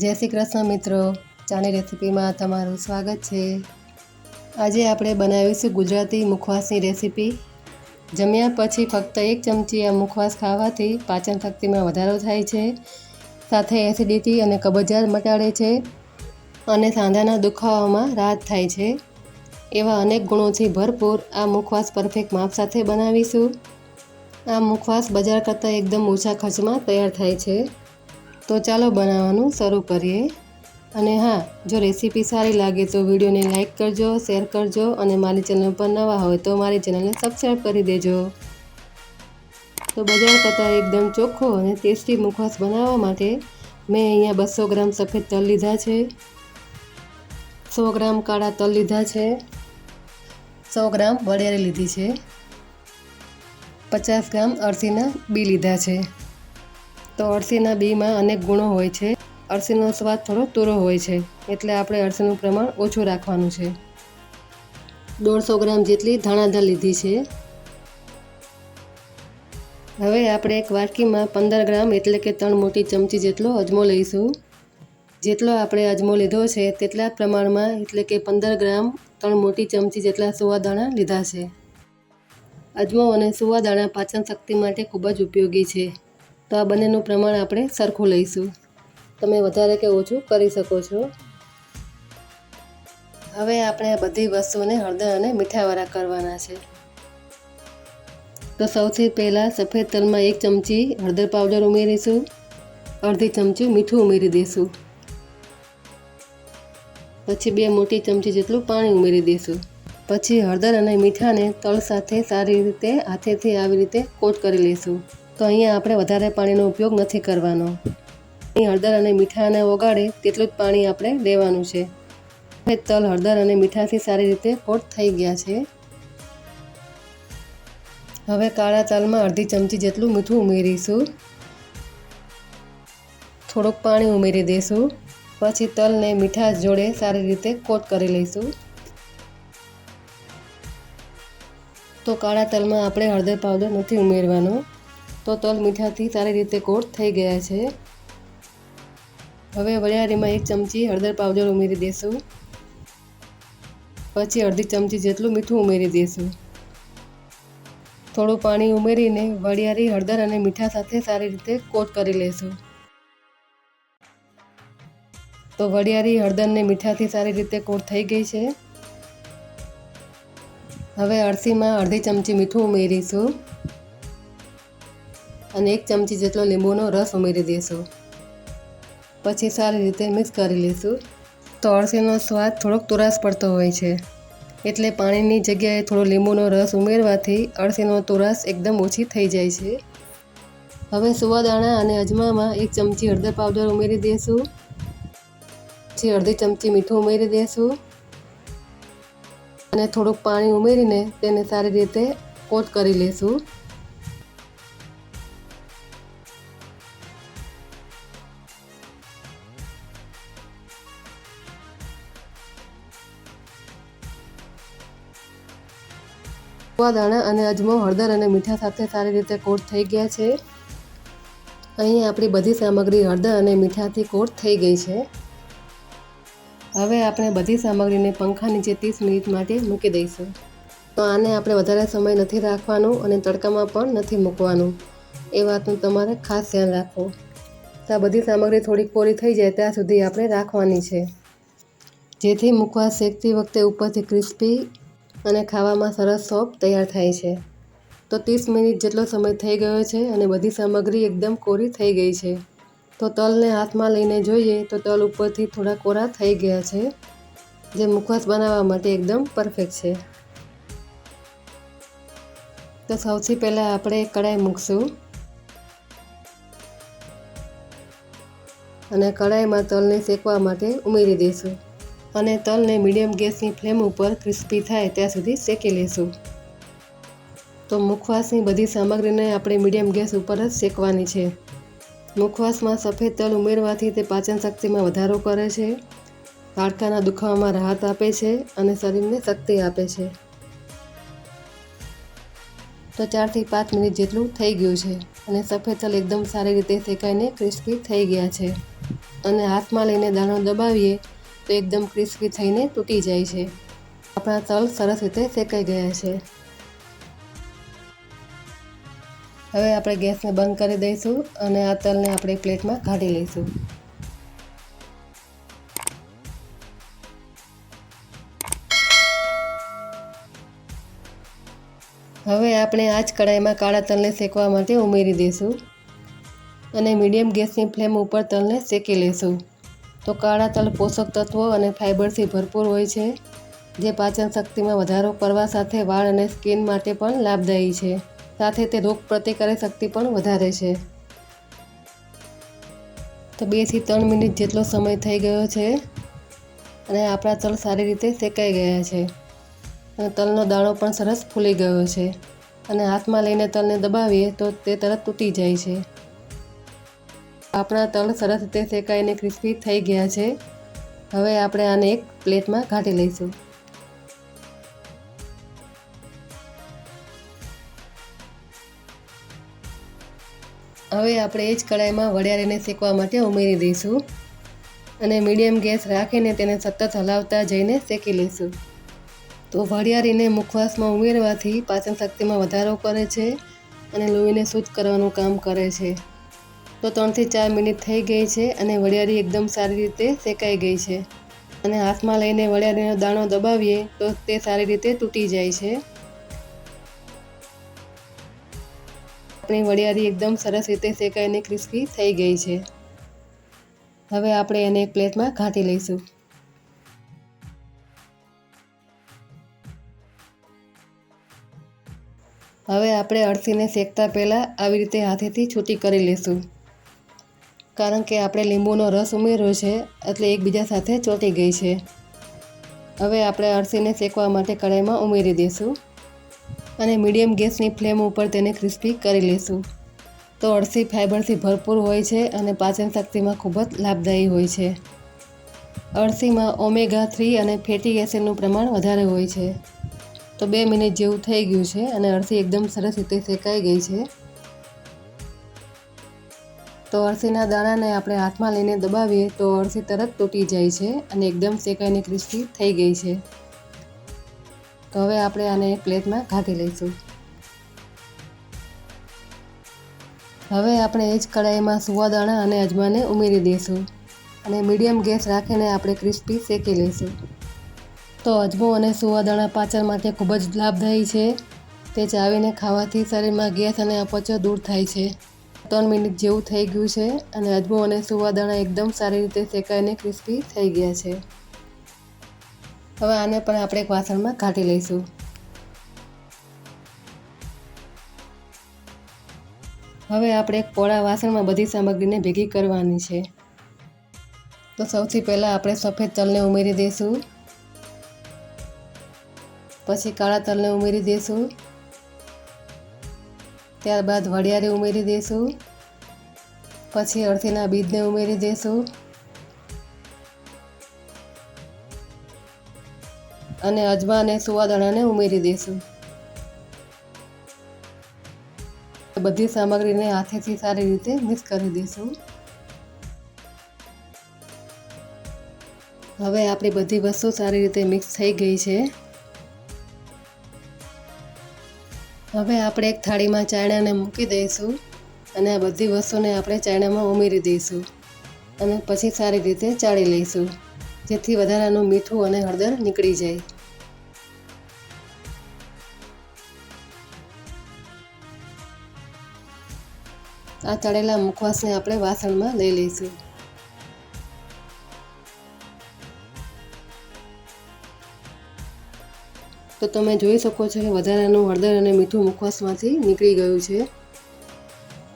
જય શ્રી કૃષ્ણ મિત્રો. ચાની રેસીપીમાં તમારું સ્વાગત છે. આજે આપણે બનાવીશું ગુજરાતી મુખવાસની રેસીપી. જમ્યા પછી ફક્ત એક ચમચી આ મુખવાસ ખાવાથી પાચન શક્તિમાં વધારો થાય છે. સાથે એસિડિટી અને કબજિયાત મટાડે છે અને સાંધાના દુખાવામાં રાહત થાય છે. એવા અનેક ગુણોથી ભરપૂર આ મુખવાસ પરફેક્ટ માપ સાથે બનાવીશું. આ મુખવાસ બજાર કરતાં એકદમ ઓછા ખર્ચમાં તૈયાર થાય છે. તો ચાલો બનાવવાનું શરૂ કરીએ. અને હા, જો રેસીપી સારી લાગે તો વિડીયોને લાઇક કરજો, શેર કરજો અને મારી ચેનલ પર નવા હોય તો મારી ચેનલને સબસ્ક્રાઈબ કરી દેજો. તો બજાર કરતાં એકદમ ચોખ્ખો અને ટેસ્ટી મુખવાસ બનાવવા માટે મેં અહીંયા બસો ગ્રામ સફેદ તલ લીધા છે. સો ગ્રામ કાળા તલ લીધા છે. સો ગ્રામ વરિયાળી લીધી છે. પચાસ ગ્રામ અળસીના બી લીધા છે. તો અળસીના બીમાં અનેક ગુણો હોય છે. અળસીનો સ્વાદ થોડો તૂરો હોય છે, એટલે આપણે અળસીનું પ્રમાણ ઓછું રાખવાનું છે. દોઢસો ગ્રામ જેટલી ધાણાધર લીધી છે. હવે આપણે એક વાટકીમાં પંદર ગ્રામ એટલે કે ત્રણ મોટી ચમચી જેટલો અજમો લઈશું. જેટલો આપણે અજમો લીધો છે, તેટલા પ્રમાણમાં એટલે કે પંદર ગ્રામ ત્રણ મોટી ચમચી જેટલા સુવાદાણા લીધા છે. અજમો અને સુવાદાણા પાચન શક્તિ માટે ખૂબ જ ઉપયોગી છે. તો આ બંનેનું પ્રમાણ આપણે સરખું લઈશું. તમે વધારે કે ઓછું કરી શકો છો. હવે આપણે આ બધી વસ્તુઓને હળદર અને મીઠાવાળા કરવાના છે. તો સૌથી પહેલાં સફેદ તલમાં એક ચમચી હળદર પાવડર ઉમેરીશું. અડધી ચમચી મીઠું ઉમેરી દઈશું. પછી બે મોટી ચમચી જેટલું પાણી ઉમેરી દઈશું. પછી હળદર અને મીઠાને તલ સાથે સારી રીતે હાથેથી આવી રીતે કોટ કરી લઈશું. તો અહીંયા આપણે વધારે પાણીનો ઉપયોગ નથી કરવાનો. અહીં હળદર અને મીઠાને ઓગાળે તેટલું જ પાણી આપણે લેવાનું છે. હવે તલ, હળદર અને મીઠાથી સારી રીતે કોટ થઈ ગયા છે. હવે કાળા તલમાં અડધી ચમચી જેટલું મીઠું ઉમેરીશું. થોડુંક પાણી ઉમેરી દઈશું. પછી તલને મીઠા જોડે સારી રીતે કોટ કરી લઈશું. તો કાળા તલમાં આપણે હળદર પાવડર નથી ઉમેરવાનો. તો તલ મીઠાથી સારી રીતે કોટ થઈ ગયા છે. હવે વરિયાળીમાં એક ચમચી હળદર પાવડર ઉમેરી દઈશું પછી અડધી ચમચી જેટલું મીઠું ઉમેરી દઈશું થોડું પાણી ઉમેરીને વરિયાળી, હળદર અને મીઠા સાથે સારી રીતે કોટ કરી લઈશું તો વરિયાળી હળદરને મીઠાથી સારી રીતે કોટ થઈ ગઈ છે. હવે અળસીમાં અડધી ચમચી મીઠું ઉમેરીશું. અને એક ચમચી જેટલો લીંબુનો રસ ઉમેરી દઈશું. પછી સારી રીતે મિક્સ કરી લઈશું. તો અળસીનો સ્વાદ થોડોક તુરાસ પડતો હોય છે. એટલે પાણીની જગ્યાએ થોડો લીંબુનો રસ ઉમેરવાથી અળસીનો તુરાસ એકદમ ઓછી થઈ જાય છે. હવે સુવાદાણા અને અજમામાં એક ચમચી હળદર પાવડર ઉમેરી દઈશું. પછી અડધી ચમચી મીઠું ઉમેરી દઈશું. અને થોડુંક પાણી ઉમેરીને તેને સારી રીતે કોટ કરી લઈશું. દાણા અને અજમો, હળદર અને મીઠા સાથે સારી રીતે કોટ થઈ ગયા છે. અહીં આપણી બધી સામગ્રી હળદર અને મીઠાથી કોટ થઈ ગઈ છે. હવે આપણે બધી સામગ્રીને પંખા નીચે ત્રીસ મિનિટ માટે મૂકી દઈશું. તો આને આપણે વધારે સમય નથી રાખવાનું અને તડકામાં પણ નથી મૂકવાનું. એ વાતનું તમારે ખાસ ધ્યાન રાખવું. તો આ બધી સામગ્રી થોડીક પોલી થઈ જાય ત્યાં સુધી આપણે રાખવાની છે. જેથી મૂકવા શેકતી વખતે ઉપરથી ક્રિસ્પી અને ખાવામાં સરસ સોપ તૈયાર થાય છે. તો ત્રીસ મિનિટ જેટલો સમય થઈ ગયો છે અને બધી સામગ્રી એકદમ કોરી થઈ ગઈ છે. તો તલને હાથમાં લઈને જોઈએ તો તલ ઉપરથી થોડા કોરા થઈ ગયા છે, જે મુખવાસ બનાવવા માટે એકદમ પરફેક્ટ છે. તો સૌથી પહેલાં આપણે કઢાઈ મૂકશું. અને કઢાઈમાં તલને શેકવા માટે ઉમેરી દઈશું. અને તલને મીડિયમ ગેસની ફ્લેમ ઉપર ક્રિસ્પી થાય ત્યાં સુધી શેકી લઈશું તો મુખવાસની બધી સામગ્રીને આપણે મીડિયમ ગેસ ઉપર જ શેકવાની છે. મુખવાસમાં સફેદ તલ ઉમેરવાથી તે પાચન શક્તિમાં વધારો કરે છે, હાડકાના દુખાવામાં રાહત આપે છે અને શરીરને શક્તિ આપે છે. તો ચારથી પાંચ મિનિટ જેટલું થઈ ગયું છે અને સફેદ તલ એકદમ સારી રીતે શેકાઈને ક્રિસ્પી થઈ ગયા છે. અને હાથમાં લઈને દાણો દબાવીએ તો એકદમ ક્રિસ્પી થઈને તૂટી જાય છે. આપણા તલ સરસ રીતે શેકાઈ ગયા છે. હવે આપણે ગેસને બંધ કરી દઈશું અને આ તલને આપણે પ્લેટમાં કાઢી લઈશું. હવે આપણે આ જ કડાઈમાં કાળા તલને શેકવા માટે ઉમેરી દઈશું. અને મીડિયમ ગેસની ફ્લેમ ઉપર તલને શેકી લઈશું. તો કાળા તલ પોષક તત્વો અને ફાઇબરથી ભરપૂર હોય છે, જે પાચન શક્તિમાં વધારો કરવા સાથે વાળ અને સ્કિન માટે પણ લાભદાયી છે. સાથે તે રોગ પ્રતિકારક શક્તિ પણ વધારે છે. તો બેથી ત્રણ મિનિટ જેટલો સમય થઈ ગયો છે અને આપણા તલ સારી રીતે શેકાઈ ગયા છે. અને તલનો દાણો પણ સરસ ફૂલી ગયો છે. અને હાથમાં લઈને તલને દબાવીએ તો તે તરત તૂટી જાય છે. આપણા તલ સરસ રીતે શેકાઈને ક્રિસ્પી થઈ ગયા છે. હવે આપણે આને એક પ્લેટમાં કાઢી લઈશું. હવે આપણે એ જ કઢાઈમાં વડિયાળીને શેકવા માટે ઉમેરી દઈશું. અને મીડિયમ ગેસ રાખીને તેને સતત હલાવતા જઈને શેકી લઈશું. તો વડિયાળીને મુખવાસમાં ઉમેરવાથી પાચન શક્તિમાં વધારો કરે છે અને લોહીને શુદ્ધ કરવાનું કામ કરે છે. તો ત્રણથી ચાર મિનિટ થઈ ગઈ છે અને વડિયાળી એકદમ સારી રીતે શેકાઈ ગઈ છે. અને હાથમાં લઈને વડિયાળીનો દાણો દબાવીએ તો તે સારી રીતે તૂટી જાય છે. આપણી વડિયાળી એકદમ સરસ રીતે શેકાઈને ક્રિસ્પી થઈ ગઈ છે. હવે આપણે એને એક પ્લેટમાં ઘાંટી લઈશું. હવે આપણે અળસીને શેકતા પહેલાં આવી રીતે હાથેથી છૂટી કરી લઈશું. કારણ કે આપણે લીંબુનો રસ ઉમેર્યો છે, એટલે એકબીજા સાથે ચોંટી ગઈ છે. હવે આપણે અળસીને શેકવા માટે કઢાઈમાં ઉમેરી દઈશું અને મીડિયમ ગેસની ફ્લેમ ઉપર તેને ક્રિસ્પી કરી લઈશું. તો અળસી ફાઇબરથી ભરપૂર હોય છે અને પાચન શક્તિમાં ખૂબ જ લાભદાયી હોય છે. અળસીમાં ઓમેગા થ્રી અને ફેટી એસિડનું પ્રમાણ વધારે હોય છે. તો બે મિનિટ જેવું થઈ ગયું છે અને અળસી એકદમ સરસ રીતે શેકાઈ ગઈ છે. તો અળસીના દાણાને આપણે હાથમાં લઈને દબાવીએ તો અળસી તરત તૂટી જાય છે અને એકદમ શેકાઈને ક્રિસ્પી થઈ ગઈ છે. તો હવે આપણે આને પ્લેટમાં કાઢી લઈશું. હવે આપણે એ જ કઢાઈમાં સુવાદાણા અને અજમાને ઉમેરી દઈશું અને મીડિયમ ગેસ રાખીને આપણે ક્રિસ્પી શેકી લઈશું. તો અજમો અને સુવાદાણા પાચન માટે ખૂબ જ લાભદાયી છે. તે ચાવીને ખાવાથી શરીરમાં ગેસ અને અપચો દૂર થાય છે. ત્રણ મિનિટ જેવું થઈ ગયું છે અને અજમો અને સુવાદાણા એકદમ સારી રીતે શેકાઈને ક્રિસ્પી થઈ ગયા છે. હવે આને પણ આપણે એક વાસણમાં કાઢી લઈશું. હવે આપણે એક પોળા વાસણમાં બધી સામગ્રીને ભેગી કરવાની છે. તો સૌથી પહેલાં આપણે સફેદ તલને ઉમેરી દઈશું પછી કાળા તલને ઉમેરી દઈશું ત્યારબાદ વડિયારે ઉમેરી દઈશું પછી અળસીના બીજને ઉમેરી દઈશું અને અજમા અને સુવાદાણાને ઉમેરી દઈશું બધી સામગ્રીને હાથેથી સારી રીતે મિક્સ કરી દઈશું હવે આપણી બધી વસ્તુ સારી રીતે મિક્સ થઈ ગઈ છે. હવે આપણે એક થાળીમાં ચાયણાને મૂકી દઈશું અને આ બધી વસ્તુને આપણે ચાયણામાં ઉમેરી દઈશું અને પછી સારી રીતે ચાળી લઈશું, જેથી વધારાનું મીઠું અને હળદર નીકળી જાય. આ તળેલા મુખવાસને આપણે વાસણમાં લઈ લઈશું. તો તમે જોઈ શકો છો કે વધારાનું હળદર અને મીઠું મુખવાસમાંથી નીકળી ગયું છે.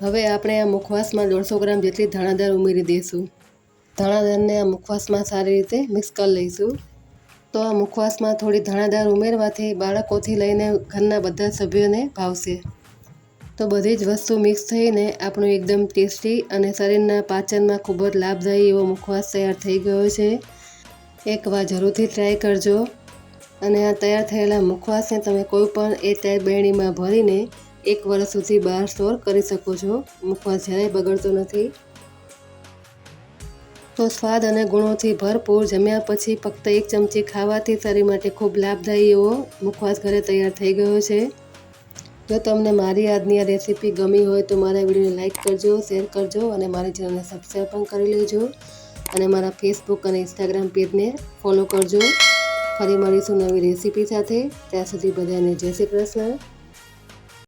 હવે આપણે આ મુખવાસમાં દોઢસો ગ્રામ જેટલી ધાણાદાર ઉમેરી દઈશું. ધાણાદારને આ મુખવાસમાં સારી રીતે મિક્સ કરી લઈશું. તો આ મુખવાસમાં થોડી ધાણાદાર ઉમેરવાથી બાળકોથી લઈને ઘરના બધા સભ્યોને ભાવશે. તો બધી જ વસ્તુ મિક્સ થઈને આપણું એકદમ ટેસ્ટી અને શરીરના પાચનમાં ખૂબ જ લાભદાયી એવો મુખવાસ તૈયાર થઈ ગયો છે. એકવાર જરૂરથી ટ્રાય કરજો. અને આ તૈયાર થયેલા મુખવાસને તમે કોઈ પણ એ તે બેણીમાં ભરીને એક વર્ષ સુધી બહાર સ્ટોર કરી શકો છો. મુખવાસ જરાય બગડતો નથી. તો સ્વાદ અને ગુણોથી ભરપૂર જમ્યા પછી ફક્ત એક ચમચી ખાવાથી શરીર માટે ખૂબ લાભદાયી એવો મુખવાસ ઘરે તૈયાર થઈ ગયો છે. જો તમને મારી આજની આ રેસીપી ગમી હોય તો મારા વિડીયોને લાઇક કરજો, શેર કરજો અને મારી ચેનલને સબસ્ક્રાઈબ પણ કરી લેજો. અને મારા ફેસબુક અને ઇન્સ્ટાગ્રામ પેજને ફોલો કરજો. ફરી મળીશું નવી રેસીપી સાથે. ત્યાં સુધી બધાને જય શ્રી કૃષ્ણ.